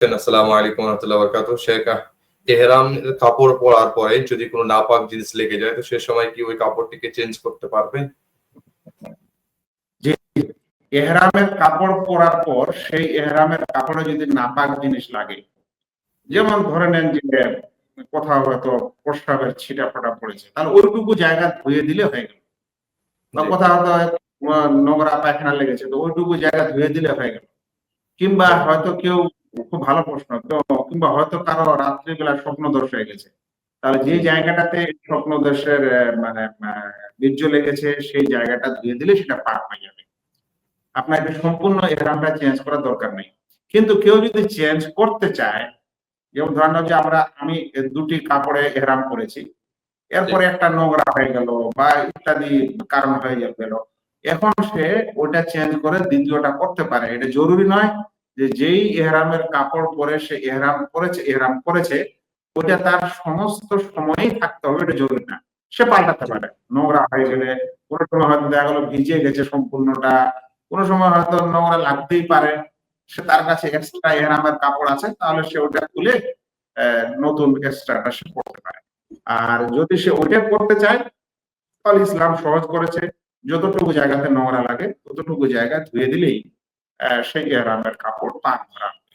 আসসালামু আলাইকুম রহমতুল্লাহ বরকাত শেখ এহরাম কাপড় পরার পরে যদি কোনো নাপাক জিনিস লেগে যায় তো সে সময় কি ওই কাপড়টিকে চেঞ্জ করতে পারবে? এহরামের কাপড় পরার পর সেই এহরামের কাপড়ে যদি নাপাক জিনিস লাগে যেমন ধরে নেন যে কোথাও হয়তো প্রস্রাবের ছিটা ফোটা পড়েছে তাহলে ওইটুকু জায়গা ধুয়ে দিলে হয়ে গেল। বা কোথাও হয়তো নোংরা পায়খানা লেগেছে তো ওইটুকু জায়গা ধুয়ে দিলে হয়ে গেল। কিংবা হয়তো কেউ খুব ভালো প্রশ্ন। তো কিংবা হয়তো কারও রাত্রিবেলা স্বপ্ন দোষ হয়ে গেছে। তাহলে যে জায়গাটাতে স্বপ্ন দোষের মানে বীর্য লেগেছে, সেই জায়গাটা ধুয়ে দিলে সেটা পার হয়ে যাবে। আপনাকে সম্পূর্ণ এহরামটা চেঞ্জ করার দরকার নেই। কিন্তু কেউ যদি চেঞ্জ করতে চায়, যেমন ধরেন যে আমরা, আমি দুটি কাপড়ে এহরাম করেছি। এরপরে একটা নোংরা হয়ে গেল বা ইত্যাদি কারণ হয়ে গেল। এখন সে ওটা চেঞ্জ করে দ্বিতীয়টা করতে পারে। এটা জরুরি নয়। যে যেই এহরামের কাপড় পরে সে এহরাম করেছে এহরাম করেছে ওটা তার সমস্ত সময়ই থাকতে হবে এটা জরুরি না। সে পাল্টাতে পারে। নোংরা হয়ে গেলে কোনো সময় হয়তো দেখা গেলো ভিজে গেছে সম্পূর্ণটা কোনো সময় হয়তো নোংরা লাগতেই পারে। সে তার কাছে এক্সট্রা এহরামের কাপড় আছে তাহলে সে ওটা আহ, নতুন এক্সট্রাটা সে করতে পারে। আর যদি সে ওইটা করতে চায় তাহলে ইসলাম সহজ করেছে যতটুকু জায়গাতে নোংরা লাগে ততটুকু জায়গা ধুয়ে দিলেই সেই এহরামের কাপড় পান করা ইনশাআল্লাহ।